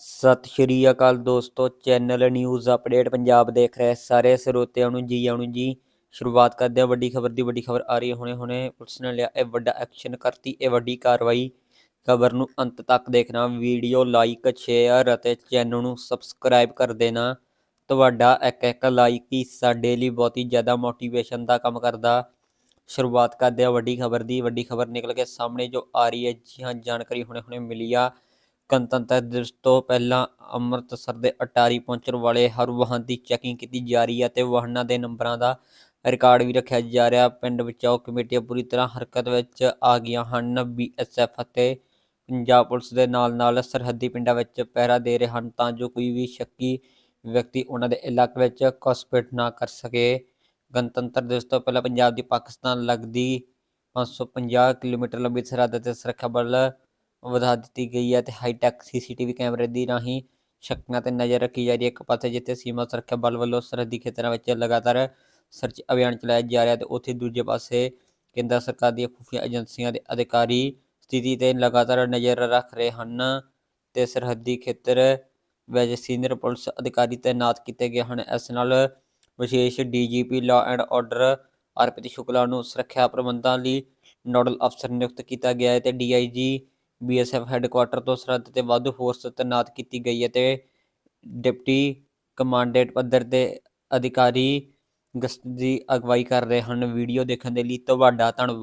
ਸਤਿ ਸ਼੍ਰੀ ਅਕਾਲ ਦੋਸਤੋ, channel news update Punjab ਦੇਖ ਰਹੇ ਸਾਰੇ ਸਰੋਤਿਆਂ ਨੂੰ ਜੀ, ਆਉਣ ਜੀ। ਸ਼ੁਰੂਆਤ ਕਰਦੇ ਹਾਂ, ਵੱਡੀ ਖਬਰ ਦੀ ਵੱਡੀ ਖਬਰ ਆ ਰਹੀ ਹੈ। ਹੁਣੇ ਹੁਣੇ ਪੁਲਿਸ ਨੇ ਲਿਆ ਇਹ ਵੱਡਾ ਐਕਸ਼ਨ ਕਰਤੀ, ਇਹ ਵੱਡੀ ਕਾਰਵਾਈ। ਖਬਰ ਨੂੰ ਅੰਤ ਤੱਕ ਦੇਖਣਾ, ਵੀਡੀਓ ਲਾਈਕ, ਸ਼ੇਅਰ ਅਤੇ ਚੈਨਲ ਨੂੰ ਸਬਸਕ੍ਰਾਈਬ ਕਰ ਦੇਣਾ। ਤੁਹਾਡਾ ਇੱਕ ਇੱਕ ਲਾਈਕ ਹੀ ਸਾਡੇ ਲਈ ਬਹੁਤ ਹੀ ਜ਼ਿਆਦਾ ਮੋਟੀਵੇਸ਼ਨ ਦਾ ਕੰਮ ਕਰਦਾ। ਸ਼ੁਰੂਆਤ ਕਰਦੇ ਹਾਂ ਵੱਡੀ ਖਬਰ ਦੀ। ਵੱਡੀ ਖਬਰ ਨਿਕਲ ਕੇ ਸਾਹਮਣੇ ਜੋ ਆ ਰਹੀ ਹੈ, ਜੀ ਹਾਂ, ਜਾਣਕਾਰੀ ਹੁਣੇ ਹੁਣੇ ਮਿਲੀ ਆ। ਗਣਤੰਤਰ ਦਿਵਸ ਤੋਂ ਪਹਿਲਾਂ ਅੰਮ੍ਰਿਤਸਰ ਦੇ ਅਟਾਰੀ ਪਹੁੰਚਣ ਵਾਲੇ ਹਰ ਵਾਹਨ ਦੀ ਚੈਕਿੰਗ ਕੀਤੀ ਜਾ ਰਹੀ ਹੈ ਤੇ ਵਾਹਨਾਂ ਦੇ ਨੰਬਰਾਂ ਦਾ ਰਿਕਾਰਡ ਵੀ ਰੱਖਿਆ ਜਾ ਰਿਹਾ ਪਿੰਡ ਬਚਾਓ ਕਮੇਟੀਆਂ ਪੂਰੀ ਤਰ੍ਹਾਂ ਹਰਕਤ ਵਿੱਚ ਆ ਗਈਆਂ ਹਨ। ਬੀਐਸਐਫ ਅਤੇ ਪੰਜਾਬ ਪੁਲਿਸ ਦੇ ਨਾਲ ਨਾਲ ਸਰਹੱਦੀ ਪਿੰਡਾਂ ਵਿੱਚ ਪਹਿਰਾ ਦੇ ਰਹੇ ਹਨ ਤਾਂ ਜੋ ਕੋਈ ਵੀ ਸ਼ੱਕੀ ਵਿਅਕਤੀ ਉਹਨਾਂ ਦੇ ਇਲਾਕੇ ਵਿੱਚ ਘੁਸਪੈਠ ਨਾ ਕਰ ਸਕੇ। ਗਣਤੰਤਰ ਦਿਵਸ ਤੋਂ ਪਹਿਲਾਂ ਪੰਜਾਬ ਦੀ ਪਾਕਿਸਤਾਨ ਲੱਗਦੀ 550 ਕਿਲੋਮੀਟਰ ਲੰਬੀ ਸਰਹੱਦ ਤੇ ਸੁਰੱਖਿਆ ਬਲ ਵਧਾ ਦਿੱਤੀ ਗਈ ਹੈ ਤੇ ਹਾਈਟੈਕ ਸੀਸੀਟੀਵੀ ਕੈਮਰੇ ਦੀ ਰਾਹੀਂ ਸ਼ੱਕਾਂ ਤੇ ਨਜ਼ਰ ਰੱਖੀ ਜਾ ਰਹੀ ਹੈ। ਇੱਕ ਪਾਸੇ ਜਿੱਥੇ ਸੀਮਾ ਸੁਰੱਖਿਆ ਬਲ ਵੱਲੋਂ ਸਰਹੱਦੀ ਖੇਤਰਾਂ ਵਿੱਚ ਲਗਾਤਾਰ ਸਰਚ ਅਭਿਆਨ ਚਲਾਇਆ ਜਾ ਰਿਹਾ ਤੇ ਉੱਥੇ ਦੂਜੇ ਪਾਸੇ ਕੇਂਦਰ ਸਰਕਾਰ ਦੀਆਂ ਖੁਫੀਆ ਏਜੰਸੀਆਂ ਦੇ ਅਧਿਕਾਰੀ ਸਥਿਤੀ ਤੇ ਲਗਾਤਾਰ ਨਜ਼ਰ ਰੱਖ ਰਹੇ ਹਨ ਤੇ ਸਰਹੱਦੀ ਖੇਤਰ ਵਿੱਚ ਸੀਨੀਅਰ ਪੁਲਿਸ ਅਧਿਕਾਰੀ ਤਾਇਨਾਤ ਕੀਤੇ ਗਏ ਹਨ। ਇਸ ਨਾਲ ਵਿਸ਼ੇਸ਼ DGP law and order Arpit Shukla ਨੂੰ ਸੁਰੱਖਿਆ ਪ੍ਰਬੰਧਾਂ ਲਈ ਨੋਡਲ ਅਫਸਰ ਨਿਯੁਕਤ ਕੀਤਾ ਗਿਆ ਹੈ ਤੇ ਡੀਆਈਜੀ ਬੀਐਸਐਫ ਹੈੱਡਕੁਆਟਰ ਤੋਂ ਸਰਹੱਦ ਤੇ ਵਾਧੂ ਫੋਰਸ ਤੈਨਾਤ ਕੀਤੀ ਗਈ ਹੈ ਤੇ ਡਿਪਟੀ ਕਮਾਂਡੈਂਟ ਪੱਧਰ ਤੇ ਅਧਿਕਾਰੀ ਗਸ਼ਤ ਦੀ ਅਗਵਾਈ ਕਰ ਰਹੇ ਹਨ। ਵੀਡੀਓ ਦੇਖਣ ਦੇ ਲਈ ਤੁਹਾਡਾ ਧੰਨਵਾਦ।